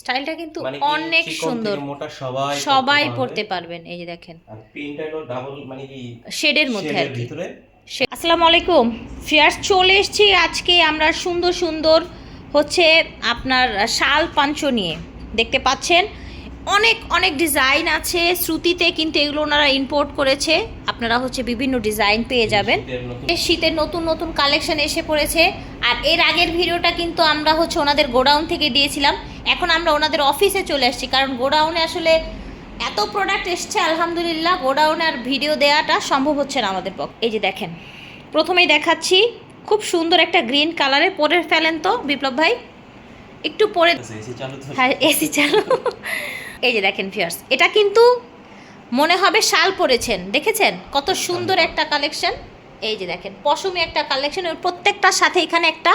স্টাইলটা কিন্তু মানে অনেক সুন্দর। সবাই সবাই পড়তে পারবেন এই যে দেখেন। মানে শেডের মধ্যে আর কি। আসসালামু আলাইকুম। ফিয়ার্স চলে এসেছি আজকে আমরা সুন্দর সুন্দর হচ্ছে আপনার শাল পাঞ্চ নিয়ে। দেখতে পাচ্ছেন? অনেক অনেক ডিজাইন আছে শ্রুতিতে কিন্তু এগুলো ওনারা ইম্পোর্ট করেছে। আপনারা হচ্ছে বিভিন্ন ডিজাইন পেয়ে যাবেন। শীতের নতুন নতুন কালেকশন এসে পড়েছে। আর এর আগের ভিডিওটা কিন্তু আমরা হচ্ছে ওনাদের গোডাউন থেকে দিয়েছিলাম। এখন আমরা ওনাদের অফিসে চলে আসছি। কারণ গোডাউনে আসলে এত প্রোডাক্ট এসছে আলহামদুলিল্লাহ গোডাউনে আর ভিডিও দেওয়াটা সম্ভব হচ্ছে না আমাদের পক্ষে। এই যে দেখেন প্রথমেই দেখাচ্ছি খুব সুন্দর একটা গ্রিন কালারে পরে ফেলেন তো বিপ্লব ভাই। একটু পরে চালু হ্যাঁ এসি চালু। এই যে দেখেন ফিয়ার্স এটা কিন্তু মনে হবে শাল পরেছেন দেখেছেন? কত সুন্দর একটা কালেকশন এই যে দেখেন পশমি একটা কালেকশন ওর প্রত্যেকটার সাথে এখানে একটা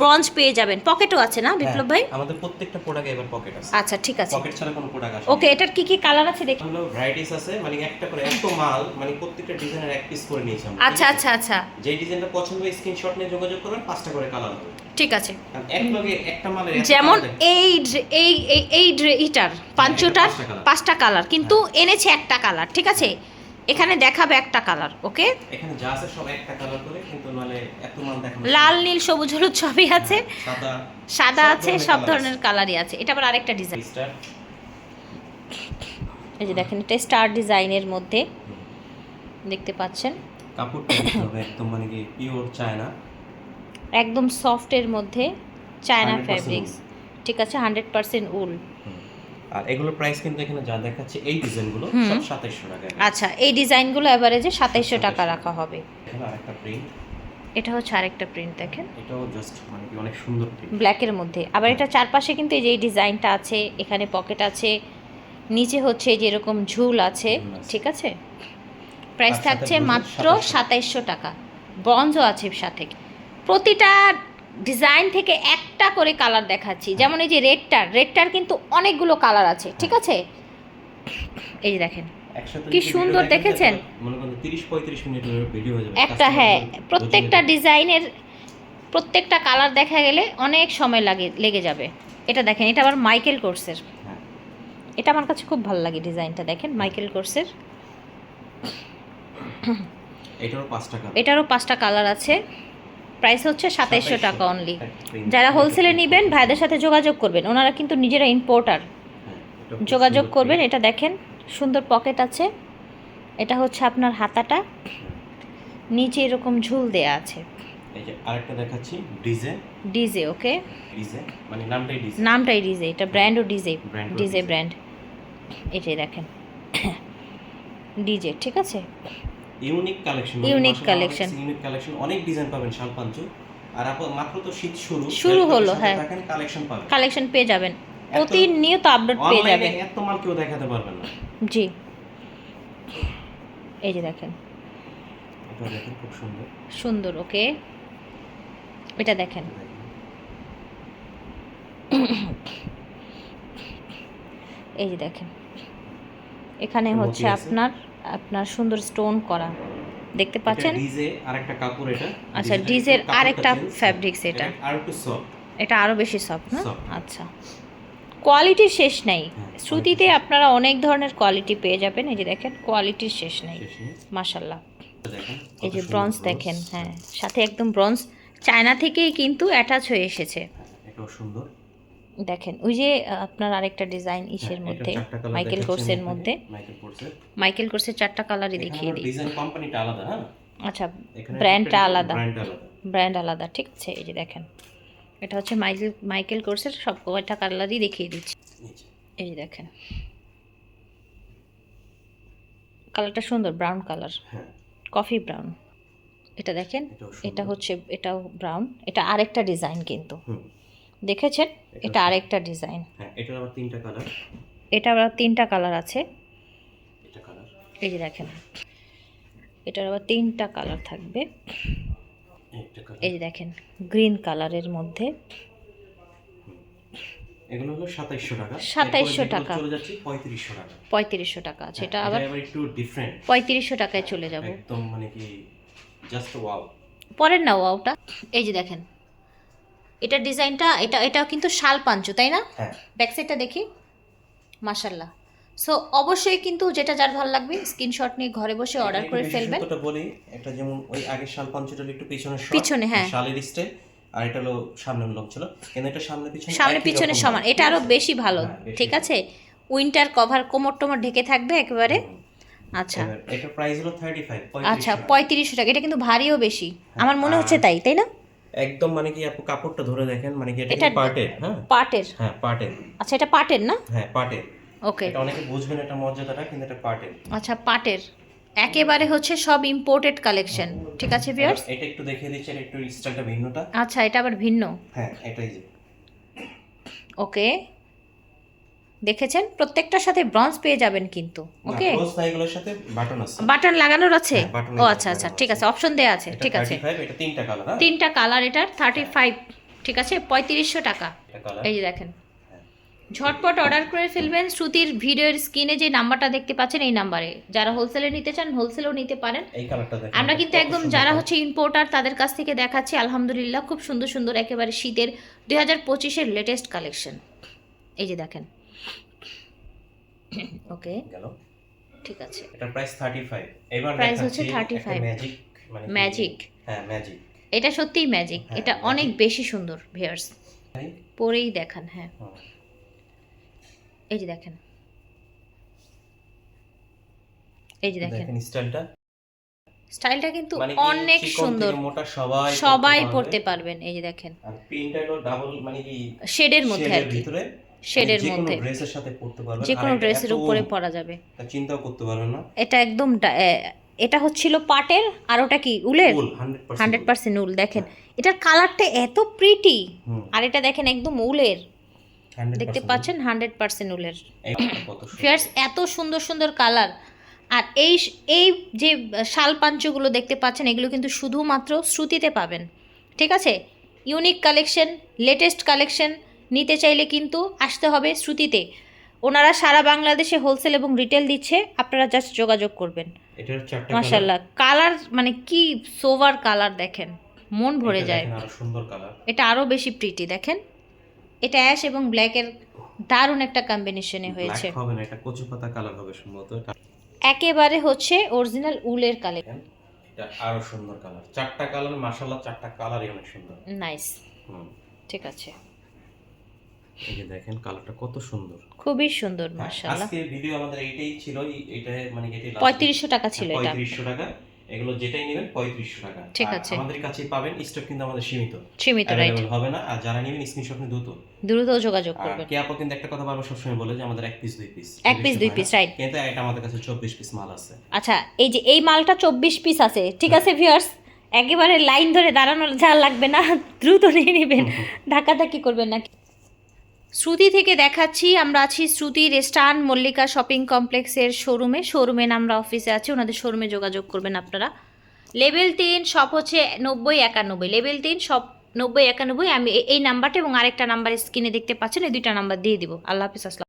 ব্রঞ্জ পেয়ে যাবেন। পকেটও আছে না বিপ্লব ভাই? হ্যাঁ, আমাদের প্রত্যেকটা প্রোডাক্টে এবার পকেট আছে। আচ্ছা ঠিক আছে। পকেট ছাড়া কোনো প্রোডাক্ট আসে ওকে এটার কি কি কালার আছে দেখি। হলো ভ্যারাইটিস আছে মানে একটা করে এত মাল মানে প্রত্যেকটা ডিজাইনের এক পিস করে নিয়েছি আমরা আচ্ছা আচ্ছা আচ্ছা। যে ডিজাইনটা পছন্দ হয় স্ক্রিনশট নিয়ে যোগাযোগ করবেন পাঁচটা করে কালার হবে। ঠিক আছে। যেমন এই ড্রে- এই এই- এই ড্রে- ইটার পাঞ্চটার পাঁচটা কালার। কিন্তু এনেছে একটা কালার ঠিক আছে? এখানে দেখাবে একটা কালার ওকে? এখানে যা আছে সব একটা কালার করে কিন্তু নালে এত মাল দেখানো লাল নীল সবুজ হলুদ সবই আছে। সাদা সাদা আছে সব ধরনের কালারই আছে। এটা আবার আরেকটা ডিজাইন এই যে দেখেন এটা স্টার ডিজাইনের মধ্যে। দেখতে পাচ্ছেন? কাপড়টা একদম মানে কি পিওর চায়না একদম সফটের মধ্যে চায়না 100% ফ্যাব্রিক্স ঠিক আছে হান্ড্রেড পার্সেন্ট উল আর এগুলোর প্রাইস কিন্তু এখানে যা দেখাচ্ছে এই ডিজাইনগুলো। সব সাতাইশশো টাকা আচ্ছা এই ডিজাইনগুলো অ্যাভারেজে সাতাইশশো টাকা রাখা হবে। এখানে আরেকটা প্রিন্ট এটা হচ্ছে আরেকটা প্রিন্ট দেখেন। এটাও জাস্ট মানে কি অনেক সুন্দর প্রিন্ট ব্ল্যাকের মধ্যে। আবার এটা চারপাশে কিন্তু এই যে এই ডিজাইনটা আছে এখানে পকেট আছে নিচে হচ্ছে এই যে এরকম ঝুল আছে ঠিক আছে? প্রাইস থাকছে মাত্র 2700 সাতাইশশো টাকা। ব্রঞ্জও আছে সাথে। প্রতিটা ডিজাইন থেকে একটা করে কালার দেখাচ্ছি। যেমন এই যে রেডটার রেডটার কিন্তু অনেকগুলো কালার আছে ঠিক আছে? এই যে দেখেন কি সুন্দর দেখেছেন? একটা হ্যাঁ প্রত্যেকটা ডিজাইনের প্রত্যেকটা কালার দেখা গেলে অনেক সময় লাগে লেগে যাবে। এটা দেখেন এটা আবার মাইকেল কোর্সের হ্যাঁ। এটা আমার কাছে খুব ভালো লাগে ডিজাইনটা দেখেন মাইকেল কোর্সের এটারও পাঁচটা কালার আছে। প্রাইস হচ্ছে সাতাইশশো টাকা অনলি যারা হোলসেলে নেবেন ভাইদের সাথে যোগাযোগ করবেন। ওনারা কিন্তু নিজেরা ইম্পোর্টার হ্যাঁ, যোগাযোগ করবেন এটা দেখেন সুন্দর পকেট আছে। এটা হচ্ছে আপনার হাতাটা। নিচে এরকম ঝুল দেয়া আছে। এই যে আরেকটা দেখাচ্ছি ডিজে। ডিজে ওকে? ডিজে মানে নামটাই ডিজে। নামটাই ডিজে এটা ব্র্যান্ডও ও ডিজে। ডিজে। ব্র্যান্ড এটাই দেখেন। ডিজে ঠিক আছে? Unique collection Unique collection। Unique collection. অনেক ডিজাইন পাবেন শালপাঞ্চু আর আপনি মাত্র তো শীত শুরু শুরু হলো, হ্যাঁ। কালেকশন পাবেন। কালেকশন পেয়ে যাবেন। প্রতিনিয়ত আপডেট পেয়ে যাবেন। এত মাল কেউ দেখাতে পারবেন না। জি। এই যে দেখেন। এটা দেখেন খুব সুন্দর। সুন্দর ওকে। এটা দেখেন। এই যে দেখেন। এখানে হচ্ছে আপনার আপনার সুন্দর স্টোন করা। দেখতে পাচ্ছেন? ডিজে আরেকটা কাপড় এটা। আচ্ছা, ডিজের আরেকটা fabrics এটা। আর একটু সফট এটা আরও বেশি সফট না? আচ্ছা। কোয়ালিটির শেষ নাই। হ্যাঁ, শ্রুতিতে আপনারা অনেক ধরনের কোয়ালিটি পেয়ে যাবেন। এই যে দেখেন কোয়ালিটির শেষ নাই। মাশাল্লাহ এই যে ব্রঞ্জ দেখেন হ্যাঁ। সাথে একদম ব্রঞ্জ চায়না থেকেই কিন্তু অ্যাটাচ হয়ে এসেছে। হ্যাঁ, এটাও সুন্দর। দেখেন ওই যে আপনার আরেকটা ডিজাইন ইসের হ্যাঁ, মধ্যে মাইকেল কোর্সের মধ্যে। মাইকেল কোর্সের চারটা কালারই দেখিয়ে দিই। ডিজাইন কোম্পানিটা আলাদা হ্যাঁ? আচ্ছা ব্র্যান্ডটা আলাদা। ব্র্যান্ড আলাদা। ঠিক আছে? এই যে দেখেন এটা হচ্ছে মাইকেল মাইকেল কোর্সের সব কয়টা কালারই দেখিয়ে দিচ্ছি। এই যে দেখেন কালারটা সুন্দর ব্রাউন কালার কফি ব্রাউন এটা দেখেন এটা হচ্ছে এটাও ব্রাউন এটা আরেকটা ডিজাইন কিন্তু। দেখেছেন? এটা আরেকটা ডিজাইন। হ্যাঁ এটার আবার তিনটা কালার। এটা আবার তিনটা কালার আছে। এটা কালার। এই যে দেখেন এটার আবার তিনটা কালার থাকবে। এই যে দেখেন গ্রিন কালারের মধ্যে। এগুলো হলো সাতাইশশো টাকা। 2700 টাকা। চলে যাচ্ছে পঁয়ত্রিশশো টাকা। পঁয়ত্রিশশো টাকা আছে। হ্যাঁ, আবার একটু ডিফারেন্ট টাকায় চলে যাব। একদম মানে কি জাস্ট ওয়াও পরের না ওয়াওটা এই যে দেখেন এটা ডিজাইনটা এটা এটা কিন্তু শাল পাঞ্চু তাই না? হ্যাঁ। ব্যাক সাইডটা দেখি। মাশাল্লাহ। সো অবশ্যই কিন্তু যেটা যার ভালো লাগবে স্ক্রিনশট নিয়ে ঘরে বসে অর্ডার করে ফেলবেন। সত্যটা বলি এটা যেমন ওই আগের শাল পাঞ্চটা একটু short, পিছনে, হ্যাঁ। শালের স্টাইল আর এটা হলো সামনের লোক ছিল। কিন্তু এটা সামনে পিছনে? সামনে পিছনে সমান। এটা আরও বেশি ভালো হ্যাঁ, ঠিক আছে? উইন্টার কভার কোমর টোমর ঢেকে থাকবে একেবারে? আচ্ছা। এটার প্রাইস হলো থার্টি ফাইভ আচ্ছা পঁয়ত্রিশশো টাকা। এটা কিন্তু ভারীও বেশি। আমার মনে হচ্ছে তাই তাই না? একদম মানে কি আপু কাপড়টা ধরে দেখেন মানে কি এটা পাটের? হ্যাঁ। পাটের? হ্যাঁ পাটের। আচ্ছা এটা পাটের না? হ্যাঁ পাটের। ওকে। এটা অনেকে বুঝবেন এটা মর্যাদাটা কিন্তু এটা পাটের। আচ্ছা পাটের। একেবারে হচ্ছে সব ইম্পোর্টেড কালেকশন ঠিক আছে ভিউয়ার্স এটা একটু দেখিয়ে দিচ্ছি এটা একটু স্টাইলটা ভিন্নটা। আচ্ছা এটা আবার ভিন্ন। হ্যাঁ এটাই যে। ওকে। দেখেছেন? প্রত্যেকটার সাথে ব্রঞ্জ পেয়ে যাবেন কিন্তু ওকে এগুলোর সাথে বাটন আছে। বাটন লাগানোর আছে? হ্যাঁ, ও আচ্ছা আচ্ছা ঠিক আছে অপশন দেওয়া আছে ঠিক আছে। 35 এটা তিনটা কালার হ্যাঁ? তিনটা কালার এটার থার্টি ফাইভ ঠিক আছে? পঁয়ত্রিশশো টাকা। এই যে দেখেন। ঝটপট অর্ডার করে ফেলবেন শ্রুতির ভিডিওর স্ক্রিনে যে নাম্বারটা দেখতে পাচ্ছেন এই নাম্বারে যারা হোলসেলে নিতে চান হোলসেলও নিতে পারেন। এই কালারটা দেখেন আমরা কিন্তু একদম যারা হচ্ছে ইম্পোর্টার তাদের কাছ থেকে দেখাচ্ছি আলহামদুলিল্লাহ খুব সুন্দর সুন্দর একেবারে শীতের দুই হাজার পঁচিশের লেটেস্ট কালেকশন এই যে দেখেন। ওকে গেল। ঠিক আছে। এটার প্রাইস 35 এবার দেখাচ্ছি হচ্ছে 35 ম্যাজিক মানে ম্যাজিক হ্যাঁ ম্যাজিক এটা সত্যিই ম্যাজিক এটা অনেক বেশি সুন্দর ভিয়ার্স পরেই দেখান হ্যাঁ। এই যে দেখেন। এই যে দেখেন। দেখেন স্টাইলটা। স্টাইলটা কিন্তু মানে অনেক সুন্দর। মোটা সবাই সবাই পড়তে পড়তে পারবেন এই যে দেখেন। আর প্রিন্টটা ডাবল মানে কি শেডের মধ্যে আর কি। ভিতরে? শেডের মধ্যে। ড্রেসের সাথে পারবেন যে কোনো ড্রেসের উপরে পরা যাবে। তা চিন্তাও করতে পারবেন না। এটা একদম এটা হচ্ছিল পাটের আর ওটা কি উলের? 100% হান্ড্রেড পার্সেন্ট উল। দেখেন। এটার কালারটা এত প্রিটি আর এটা দেখেন একদম উলের। দেখতে পাচ্ছেন? হান্ড্রেড পার্সেন্ট উলের। ফিয়ার্স এত সুন্দর সুন্দর কালার। আর এই এই যে শাল পাঞ্চগুলো দেখতে পাচ্ছেন এগুলো কিন্তু শুধুমাত্র শ্রুতিতে পাবেন। ঠিক আছে? ইউনিক কালেকশন লেটেস্ট কালেকশন নিতে চাইলে কিন্তু আসতে হবে শ্রুতিতে। ওনারা সারা বাংলাদেশে হোলসেল এবং রিটেল দিচ্ছে আপনারা জাস্ট যোগাযোগ করবেন। মাশাল্লাহ কালার মানে কি সোভার কালার দেখেন মন ভরে যায়। এটা আরও বেশি প্রিটি দেখেন। এটা অ্যাশ এবং ব্ল্যাকের দারুণ একটা কম্বিনেশনে হয়েছে। হবে না এটা কচু পাতা কালার হবে সম্ভবত। একেবারে হচ্ছে অরিজিনাল উলের কালেকশন এটা আরও সুন্দর কালার চারটা কালার মাশাআল্লাহ চারটা কালারই অনেক সুন্দর। নাইস ঠিক আছে। এই যে দেখেন কালারটা কত সুন্দর। খুবই সুন্দর হ্যাঁ, মাশাআল্লাহ আজকে ভিডিও আমাদের এইটাই ছিল এটা মানে এটাই last- টাকা ছিল এটা। পঁয়ত্রিশশো টাকা। এগুলো যেটাই নেবেন পঁয়ত্রিশশো টাকা। ঠিক আছে। আমাদের কাছে পাবেন স্টক কিন্তু আমাদের সীমিত। সীমিত রাইট হবে না। আর যারা নেবেন স্ক্রিনশট নিয়ে দ্রুত। দ্রুত যোগাযোগ করবেন। কে আপু কিন্তু একটা কথা বারবার সবসময় বলে যে আমাদের এক পিস দুই পিস এক piece, দুই piece, right. কিন্তু এটা আমাদের কাছে চব্বিশ পিস মাল আছে। আচ্ছা এই যে এই মালটা চব্বিশ পিস আছে ঠিক আছে ভিউয়ার্স একেবারে লাইন ধরে দাঁড়ানো যা লাগবে না দ্রুত নিয়ে নেবেন। ধাক্কাধাক্কি করবেন না। শ্রুতি থেকে দেখাচ্ছি, আমরা আছি শ্রুতির স্টান মল্লিকা শপিং কমপ্লেক্সের শোরুমে। শোরুমে আমরা অফিসে আছি, ওনাদের শোরুমে যোগাযোগ করবেন আপনারা। লেভেল তিন সব হচ্ছে নব্বই একানব্বই। লেভেল তিন সব নব্বই একানব্বই, আমি এই- নাম্বারটা এবং আরেকটা নাম্বার স্ক্রিনে দেখতে পাচ্ছেন, এই দুইটা নাম্বার দিয়ে দিব। আল্লাহ হাফিজ, আসসালাম।